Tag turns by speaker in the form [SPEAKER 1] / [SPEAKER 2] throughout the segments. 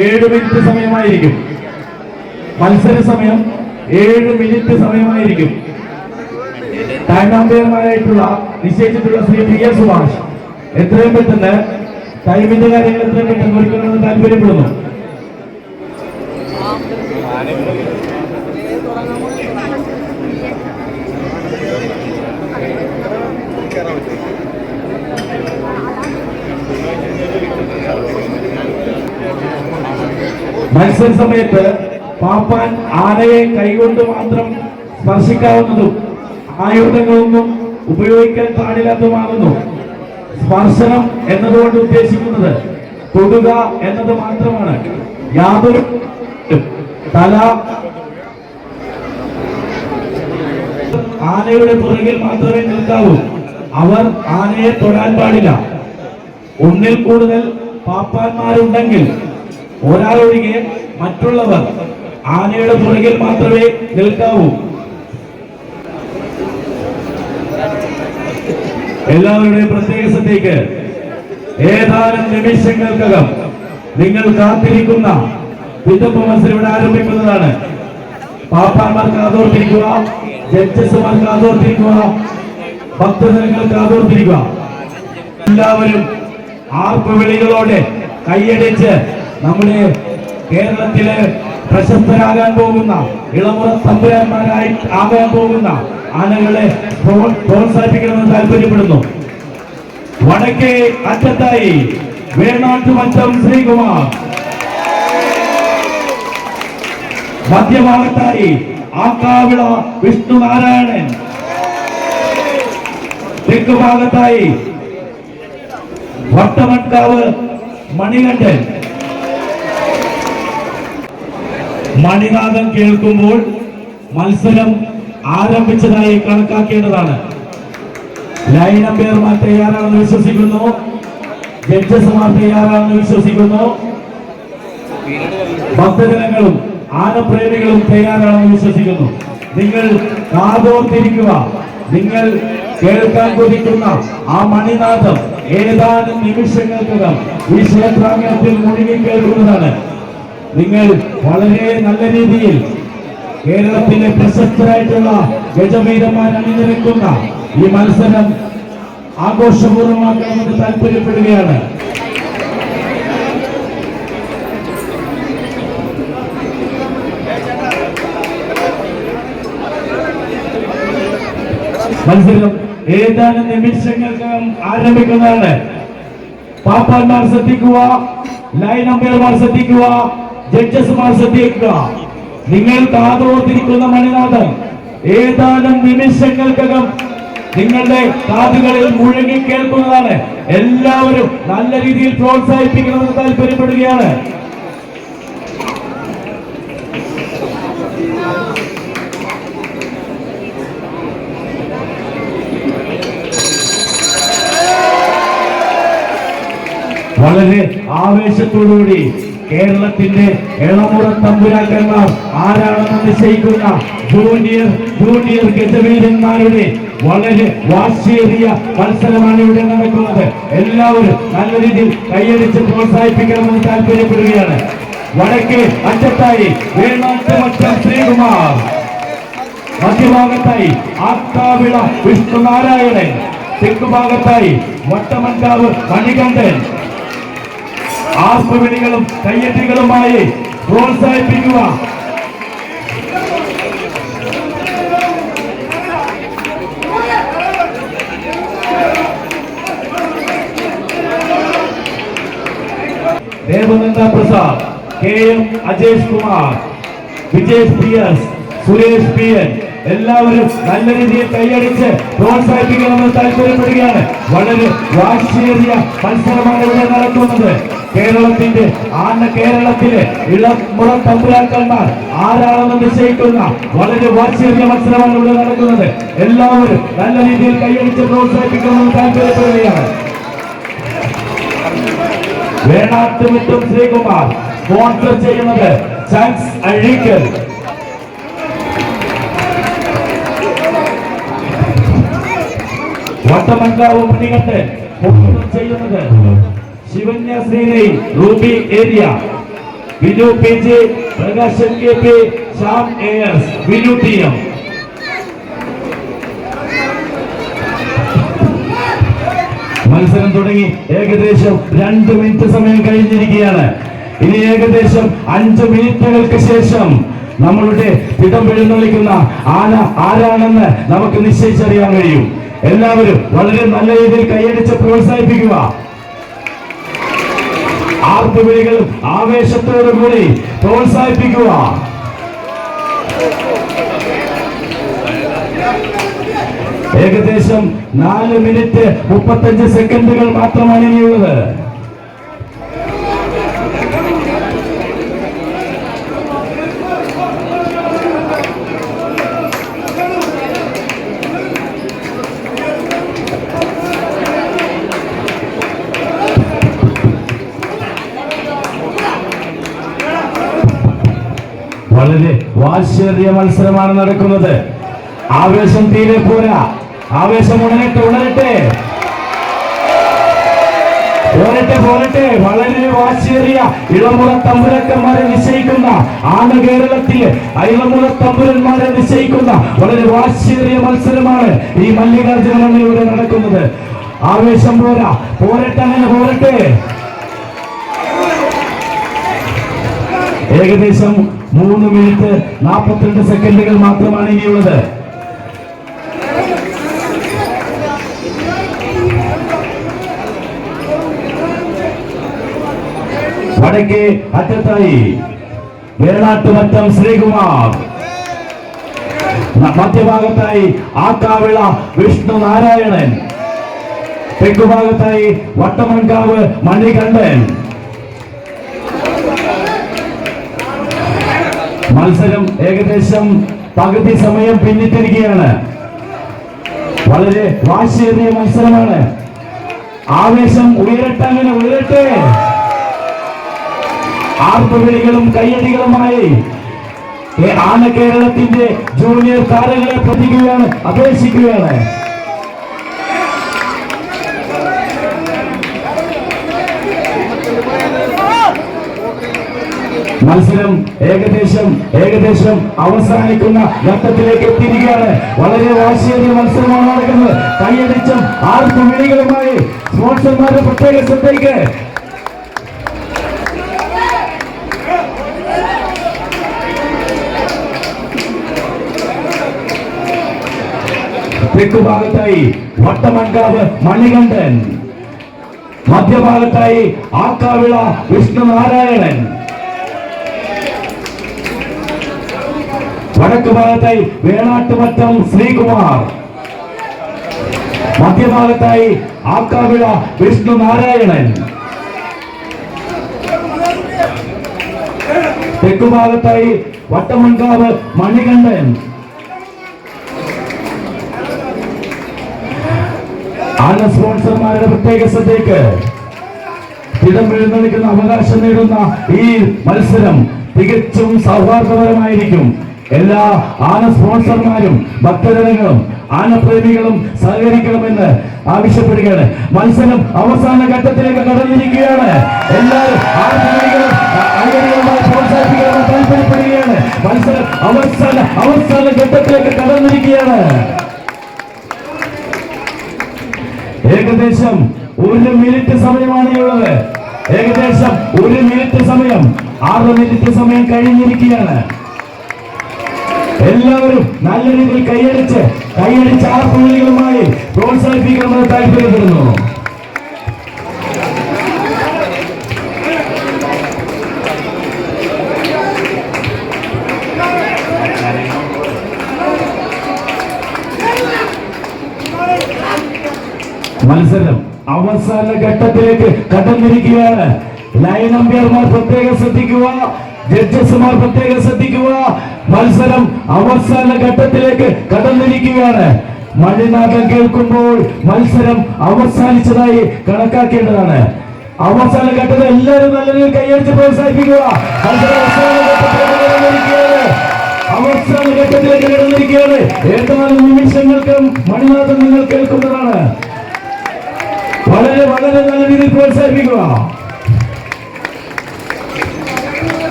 [SPEAKER 1] ഏഴ് മിനിറ്റ് സമയമായിരിക്കും. മത്സര സമയം ഏഴ് മിനിറ്റ് സമയമായിരിക്കും. ടൈം നിശ്ചയിച്ചിട്ടുള്ള ശ്രീ പി എസ് സുഭാഷ്. എത്രയും പെട്ടെന്ന് ടൈമിന്റെ കാര്യങ്ങൾ എത്രയും പെട്ടെന്ന് ഒരുക്കണമെന്ന് താല്പര്യപ്പെടുന്നു മത്സര സമയത്ത് പാപ്പാൻ ആനയെ കൈകൊണ്ട് മാത്രം സ്പർശിക്കാവുന്നതും ആയുധങ്ങളൊന്നും ഉപയോഗിക്കാൻ പാടില്ലാത്തതുമാകുന്നു. സ്പർശനം എന്നതുകൊണ്ട് ഉദ്ദേശിക്കുന്നത് തൊടുക എന്നത് മാത്രമാണ്. യാതൊരു തല ആനയുടെ പുറകിൽ മാത്രമേ നിൽക്കാവൂ. അവർ ആനയെ തൊടാൻ പാടില്ല. ഒന്നിൽ കൂടുതൽ പാപ്പാന്മാരുണ്ടെങ്കിൽ ഒരാളൊഴികെ മറ്റുള്ളവർ ആനയുടെ പുറകിൽ മാത്രമേ നിൽക്കാവൂ. എല്ലാവരുടെയും പ്രത്യേക ശ്രദ്ധയ്ക്ക് ഏതാനും നിമിഷങ്ങൾക്കകം നിങ്ങൾ കാത്തിരിക്കുന്ന വിതപ്പ് മത്സരം ഇവിടെ ആരംഭിക്കുന്നതാണ്. പാപ്പാന്മാർ കാതോർത്തിരിക്കുക ജഡ്ജസ്മാർ കാതോർത്തിരിക്കുക ഭക്തജനങ്ങൾ കാതോർത്തിരിക്കുക. എല്ലാവരും ആർപ്പുവിളികളോടെ കൈയടിച്ച് നമ്മുടെ കേരളത്തിലെ പ്രശസ്തരാകാൻ പോകുന്ന ഇളമുറ തമ്പുരാന്മാരായി ആകാൻ പോകുന്ന ആനകളെ പ്രോ- പ്രോത്സാഹിപ്പിക്കണമെന്ന് താല്പര്യപ്പെടുന്നു. വടക്കേ അറ്റത്തായി വേണാട്ടുമറ്റം ശ്രീകുമാർ. മധ്യഭാഗത്തായി ആക്കാവിള വിഷ്ണുനാരായണൻ. തെക്ക് ഭാഗത്തായി വട്ടമൺകാവ് മണികണ്ഠൻ. മണിനാഥം കേൾക്കുമ്പോൾ മത്സരം ആരംഭിച്ചതായി കണക്കാക്കേണ്ടതാണ്. ലൈൻ തയ്യാറാണെന്ന് വിശ്വസിക്കുന്നു. ജഡ്ജസ്മാർ തയ്യാറാണെന്ന് വിശ്വസിക്കുന്നു. ഭക്തജനങ്ങളും ആനപ്രേമികളും തയ്യാറാണെന്ന് വിശ്വസിക്കുന്നു. നിങ്ങൾ കാതോർത്തിരിക്കുക. നിങ്ങൾ കേൾക്കാൻ കൊതിക്കുന്ന ആ മണിനാഥം ഏതാനും നിമിഷങ്ങൾക്കകം ഈ ക്ഷേത്രാംഗണത്തിൽ മുഴുകി കേൾക്കുന്നതാണ്. നിങ്ങൾ വളരെ നല്ല രീതിയിൽ കേരളത്തിലെ പ്രശസ്തരായിട്ടുള്ള ഗജവീരന്മാർ അണിനിരക്കുന്ന ഈ മത്സരം ആഘോഷപൂർവമാക്കണമെന്ന് താല്പര്യപ്പെടുകയാണ്. മത്സരം ഏതാനും നിമിഷങ്ങൾക്കകം ആരംഭിക്കുന്നതാണ്. പാപ്പാന്മാർ ശ്രദ്ധിക്കുക ലൈൻ അമ്പയർമാർ ശ്രദ്ധിക്കുക ജഡ്ജസ്മാർ ശ്രദ്ധിക്കുക. നിങ്ങൾ കാതോർത്തിരിക്കുന്ന മണിനാഥൻ ഏതാനും നിമിഷങ്ങൾക്കകം നിങ്ങളുടെ കാതുകളിൽ മുഴങ്ങി കേൾക്കുന്നതാണ്. എല്ലാവരും നല്ല രീതിയിൽ പ്രോത്സാഹിപ്പിക്കണമെന്ന് താല്പര്യപ്പെടുകയാണ്. വളരെ ആവേശത്തോടുകൂടി കേരളത്തിന്റെ ഇളമുറ തമ്പുരാക്കന്മാർ ആരാണെന്ന് നിശ്ചയിക്കുന്ന ജൂനിയർ ജൂനിയർ ഗജവീരന്മാരുടെ വളരെ വാശിയേറിയ മത്സരമാണ് ഇവിടെ നടക്കുന്നത്. എല്ലാവരും നല്ല രീതിയിൽ കൈയടിച്ച് പ്രോത്സാഹിപ്പിക്കണമെന്ന് താല്പര്യപ്പെടുകയാണ്. വടക്കേ അറ്റത്തായി വേണാട്ടുമറ്റം ശ്രീകുമാർ. മധ്യഭാഗത്തായി ആക്കാവിള വിഷ്ണുനാരായണൻ. തെക്കുഭാഗത്തായി വട്ടമൻകാവ് മണികണ്ഠൻ. ആർപ്പുവിളികളും കയ്യറ്റികളുമായി പ്രോത്സാഹിപ്പിക്കുക. Devananda Prasad K M Ajesh Kumar Vijesh P S Suresh P N. എല്ലാവരും നല്ല രീതിയിൽ കൈയടിച്ച് പ്രോത്സാഹിപ്പിക്കണമെന്ന് താല്പര്യപ്പെടുകയാണ്. വളരെ വാശിയേറിയ മത്സരമാണ് ഇവിടെ നടക്കുന്നത്. കേരളത്തിന്റെ ആന കേരളത്തിലെ ഇളമുറ തമ്പുരാക്കന്മാർ ആരാണെന്ന് നിശ്ചയിക്കുന്ന വളരെ വാശിയേറിയ മത്സരമാണ് ഇവിടെ നടക്കുന്നത്. എല്ലാവരും നല്ല രീതിയിൽ കൈയടിച്ച് പ്രോത്സാഹിപ്പിക്കണമെന്ന് താല്പര്യപ്പെടുകയാണ്. വേണാട്ടുമിട്ടും ശ്രീകുമാർ. സ്പോൺസർ ചെയ്യുന്നത് ചാൻസ് അഴീക്കൽ. വട്ടമംഗാവ് മണികണ്ഠൻ ചെയ്യുന്നത് Shivanya ശ്രീനൈ Ruby area. Vinu P Prakashan K P Shyam A S T M. മത്സരം തുടങ്ങി. ഏകദേശം രണ്ട് മിനിറ്റ് സമയം കഴിഞ്ഞിരിക്കുകയാണ്. ഇനി ഏകദേശം അഞ്ച് മിനിറ്റുകൾക്ക് ശേഷം നമ്മളുടെ പിടം എഴുന്നള്ളിക്കുന്ന ആന ആരാണെന്ന് നമുക്ക് നിശ്ചയിച്ചറിയാൻ കഴിയും. എല്ലാവരും വളരെ നല്ല രീതിയിൽ കൈയടിച്ച് പ്രോത്സാഹിപ്പിക്കുക. ആർപ്പുവിളികളും ആവേശത്തോടു കൂടി പ്രോത്സാഹിപ്പിക്കുക. ഏകദേശം നാല് മിനിറ്റ് മുപ്പത്തഞ്ച് സെക്കൻഡുകൾ മാത്രമാണ് ഇനിയുള്ളത്. വളരെ വാശ്ചര്യ മത്സരമാണ് നടക്കുന്നത്. ആവേശം തീരെ പോരാ. ആവേശം ഉണരട്ടെ ഉണരട്ടെ. പോരട്ടെ പോരട്ടെ. വളരെ വാശിയേറിയ ഇളമുറ തമ്പുരക്കന്മാരെ നിശ്ചയിക്കുന്ന ആണ് കേരളത്തിലെ ഇളമുറ തമ്പുരന്മാരെ നിശ്ചയിക്കുന്ന വളരെ വാശിയേറിയ മത്സരമാണ് ഈ മല്ലികാർജുന മണ്ണിലൂടെ നടക്കുന്നത്. ആവേശം പോരാ. പോരട്ടെ അങ്ങനെ പോരട്ടെ. ഏകദേശം മൂന്ന് മിനിറ്റ് നാൽപ്പത്തിരണ്ട് സെക്കൻഡുകൾ മാത്രമാണ് ഇനിയുള്ളത്. വടക്കേ അറ്റത്തായി വേളാട്ടുമറ്റം ശ്രീകുമാർ. മധ്യഭാഗത്തായി ആക്കാവിള വിഷ്ണു നാരായണൻ. തെക്കുഭാഗത്തായി വട്ടമൺകാവ് മണികണ്ഠൻ. മത്സരം ഏകദേശം പകുതി സമയം പിന്നിട്ടിരിക്കുകയാണ്. വളരെ വാശിയേറിയ മത്സരമാണ്. ആവേശം ഉയരട്ടെ അങ്ങനെ ഉയരട്ടെ. ആർപ്പുവിളികളും കയ്യടികളുമായി ആന കേരളത്തിന്റെ ജൂനിയർ താരങ്ങളെ പ്രതിക്കുകയാണ് അപേക്ഷിക്കുകയാണ്. മത്സരം ഏകദേശം ഏകദേശം അവസാനിക്കുന്ന ഘട്ടത്തിലേക്ക് എത്തിയിരിക്കുകയാണ്. വളരെ വാശിയേറിയ മത്സരമാണ് നടക്കുന്നത്. കൈയടിച്ചും ആർക്കും വിളികളുമായി സ്പോൺസർമാരുടെ പ്രത്യേക ശ്രദ്ധയ്ക്ക്. തെക്കുഭാഗത്തായി വട്ടമൺകാവ് മണികണ്ഠൻ. മധ്യഭാഗത്തായി ആക്കാവിള വിഷ്ണുനാരായണൻ. വടക്ക് ഭാഗത്തായി വേളാട്ടുമറ്റം ശ്രീകുമാർ. മധ്യഭാഗത്തായി ആക്കാവിള വിഷ്ണു നാരായണൻ. തെക്കുഭാഗത്തായി വട്ടമൺകാവ് മണികണ്ഠൻ. ആന സ്പോൺസർമാരുടെ പ്രത്യേക ശ്രദ്ധയ്ക്ക് ഇടം എഴുന്നള്ളിക്കുന്ന അവകാശം നേടുന്ന ഈ മത്സരം തികച്ചും സൗഹാർദ്ദപരമായിരിക്കും. എല്ലാ ആന സ്പോൺസർമാരും ഭക്തജനങ്ങളും ആനപ്രേമികളും സഹകരിക്കണമെന്ന് ആവശ്യപ്പെടുകയാണ്. മത്സരം അവസാന ഘട്ടത്തിലേക്ക് കടന്നിരിക്കുകയാണ്. എല്ലാവരും മത്സരം അവസാന അവസാന ഘട്ടത്തിലേക്ക് കടന്നിരിക്കുകയാണ്. ഏകദേശം ഒരു മിനിറ്റ് സമയമാണ് ഉള്ളത് ഏകദേശം ഒരു മിനിറ്റ് സമയം ആറ് മിനിറ്റ് സമയം കഴിഞ്ഞിരിക്കുകയാണ്. എല്ലാവരും നല്ല രീതിയിൽ കൈയടിച്ച് കൈയടിച്ച് ആ പുള്ളികളുമായി പ്രോത്സാഹിപ്പിക്കണമെന്ന് താല്പര്യപ്പെടുന്നു. മത്സരം അവസാന ഘട്ടത്തിലേക്ക് കടന്നിരിക്കുകയാണ്. ലൈൻ അമ്പയർമാർ പ്രത്യേകം ശ്രദ്ധിക്കുക ജഡ്ജസ്മാർ പ്രത്യേകം ശ്രദ്ധിക്കുക. മത്സരം അവസാന ഘട്ടത്തിലേക്ക് കടന്നിരിക്കുകയാണ്. മണിനാഥം കേൾക്കുമ്പോൾ മത്സരം അവസാനിച്ചതായി കണക്കാക്കേണ്ടതാണ്. അവസാന ഘട്ടത്തിൽ എല്ലാവരും നല്ല രീതിയിൽ കൈയടിച്ച് പ്രോത്സാഹിപ്പിക്കുക. അവസാന ഘട്ടത്തിലേക്ക് കടന്നിരിക്കുകയാണ്. ഏതാനും നിമിഷങ്ങൾക്ക് മണിനാഥം നിങ്ങൾ കേൾക്കുന്നതാണ്. വളരെ വളരെ നല്ല രീതിയിൽ പ്രോത്സാഹിപ്പിക്കുക.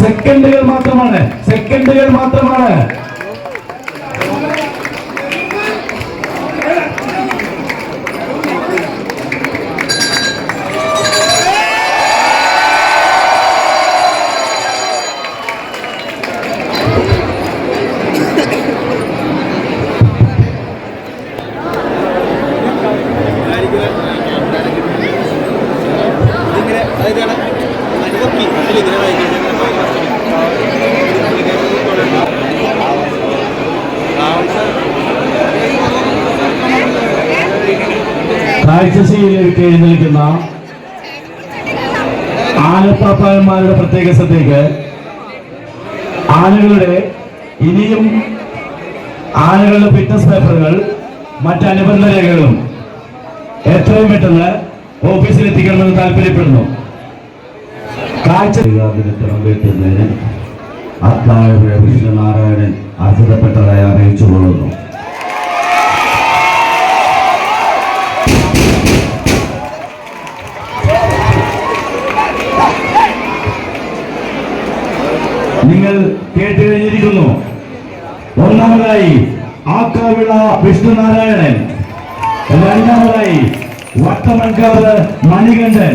[SPEAKER 1] സെക്കൻഡുകൾ മാത്രമാണ്. സെക്കൻഡുകൾ മാത്രമാണ്. കാഴ്ചശീലിലേക്ക് എഴുന്നേൽക്കുന്ന ആനപ്പാപ്പായന്മാരുടെ പ്രത്യേക ശ്രദ്ധയ്ക്ക് ആനകളുടെ ഇനിയും ആനകളുടെ ഫിറ്റ്നസ് പേപ്പറുകൾ മറ്റ് അനുബന്ധ രേഖകളും എത്രയും പെട്ടെന്ന് ഓഫീസിൽ എത്തിക്കണമെന്ന് താല്പര്യപ്പെടുന്നു. കാഴ്ച വിഷ്ണുനാരായണൻ അർഹതപ്പെട്ടതായി അറിയിച്ചുകൊള്ളുന്നു നിങ്ങൾ കേട്ട് കഴിഞ്ഞിരിക്കുന്നു ഒന്നാമതായി ആക്കാവിള വിഷ്ണുനാരായണൻ. രണ്ടാമതായി വട്ടമൺകാവ് മണികണ്ഠൻ.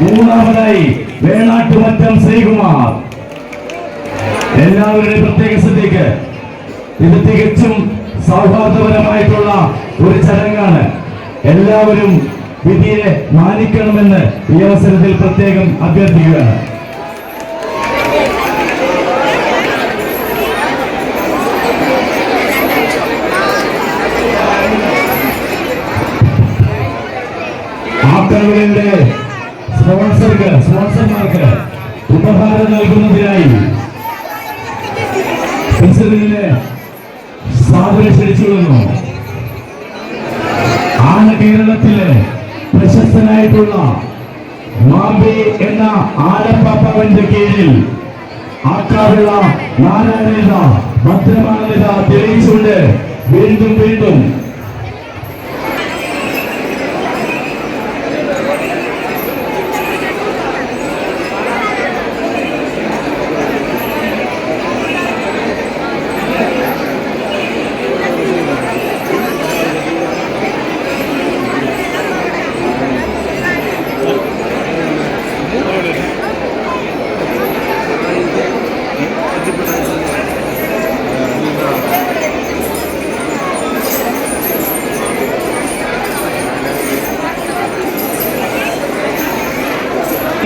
[SPEAKER 1] മൂന്നാമതായി വേണാട്ടുമറ്റം ശ്രീകുമാർ. എല്ലാവരുടെയും പ്രത്യേക ശ്രദ്ധയ്ക്ക് ഇത് തികച്ചും സൗഹാർദ്ദപരമായിട്ടുള്ള ഒരു ചടങ്ങാണ്. എല്ലാവരും വിധിയെ മാനിക്കണമെന്ന് ഈ അവസരത്തിൽ പ്രത്യേകം അഭ്യർത്ഥിക്കുകയാണ്. ഉപഹാരം നൽകുന്നതിനായി പ്രസിഡന്റിനെ സാദരം ക്ഷണിച്ചുകൊള്ളുന്നു. ആന കേരളത്തിലെ പ്രശസ്തനായിട്ടുള്ള മാമ്പി എന്ന ആലപ്പാപ്പവന്റെ കീഴിൽ ആക്കാവുള്ള നാരായണ ഭദ്രമാനത തെളിയിച്ചുകൊണ്ട് വീണ്ടും വീണ്ടും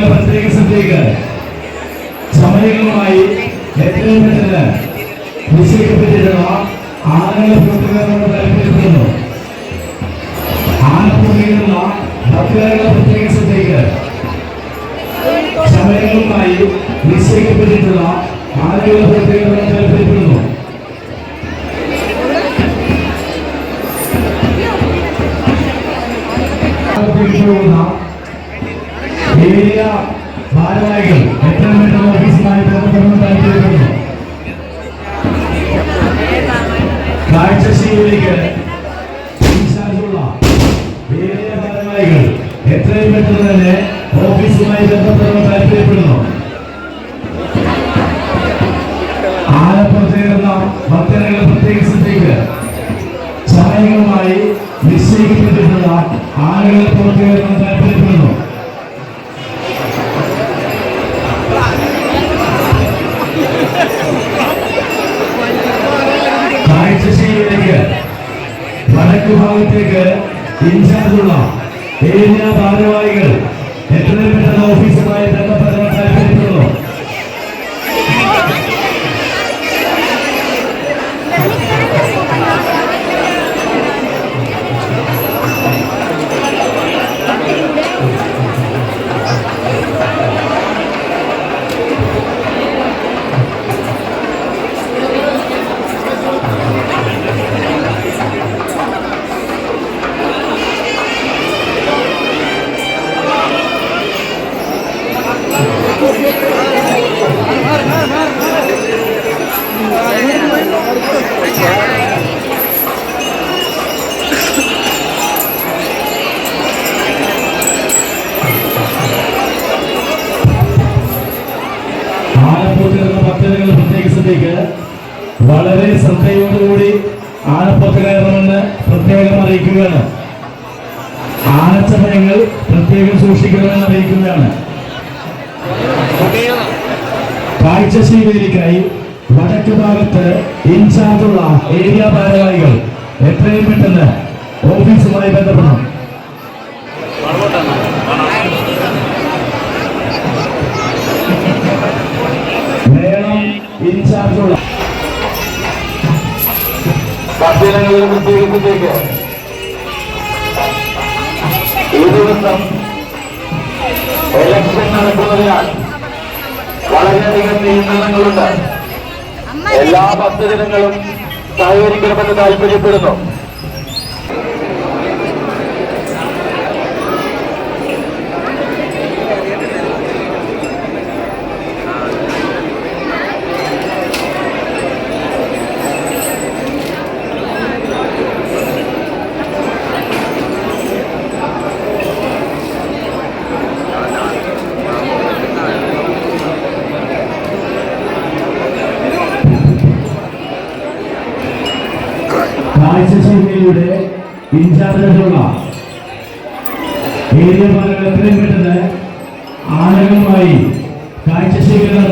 [SPEAKER 1] പ്രത്യേക ശ്രദ്ധയ്ക്ക് സമയങ്ങളുമായി എത്രയും പെട്ടെന്ന് നിശ്ചയിക്കപ്പെട്ടിട്ടുള്ള ആനകളെ പ്രവർത്തകരോട് താല്പര്യപ്പെടുന്നു ആനപ്പുറയിലുള്ള ഭക്തരുടെ പ്രത്യേക ശ്രദ്ധയ്ക്ക് സമയങ്ങളുമായി നിശ്ചയിക്കപ്പെട്ടിട്ടുള്ള ആനകളെ പ്രത്യേകതയോട് താല്പര്യപ്പെടുന്നു പോകുന്ന ഏരിയ ഭാരവാഹികൾ എത്രയും പെട്ടെന്ന് ഓഫീസുമായി കാഴ്ചശീലിലേക്ക് ഇൻചാർജുള്ള ഏരിയ ഭാരവാഹികൾ എത്രയും പെട്ടെന്ന് തന്നെ ഓഫീസുമായി ബന്ധപ്പെടണം താല്പര്യപ്പെടുന്നു? ആലപ്പുറത്തേറുന്ന ഭക്തരുടെ പ്രത്യേക ശ്രദ്ധയ്ക്ക് സമയങ്ങളുമായി നിശ്ചയിക്കപ്പെട്ടിട്ടുള്ള ആളുകളെ പുറത്തേറുന്ന വടക്ക് ഭാഗത്തേക്ക് ഇൻചാർജുള്ള ഏരിയ ഭാരവാഹികൾ എത്രയും പെട്ടെന്ന് ഓഫീസുമായി കാഴ്ചശീലയിലേക്കായി വടക്ക് ഭാഗത്ത് ഇൻചാർജുള്ള ഏരിയ ഭാരവാഹികൾ എത്രയും പെട്ടെന്ന് ഓഫീസുമായി ബന്ധപ്പെടണം. ഇൻചാർജുള്ള. ഈ ദിവസം ഇലക്ഷൻ നടക്കുന്നതിനാൽ വളരെയധികം നിയന്ത്രണങ്ങളുണ്ട്. എല്ലാ ഭക്തജനങ്ങളും സഹകരിക്കണമെന്ന് താല്പര്യപ്പെടുന്നു.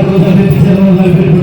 [SPEAKER 1] প্রজাতন্ত্রের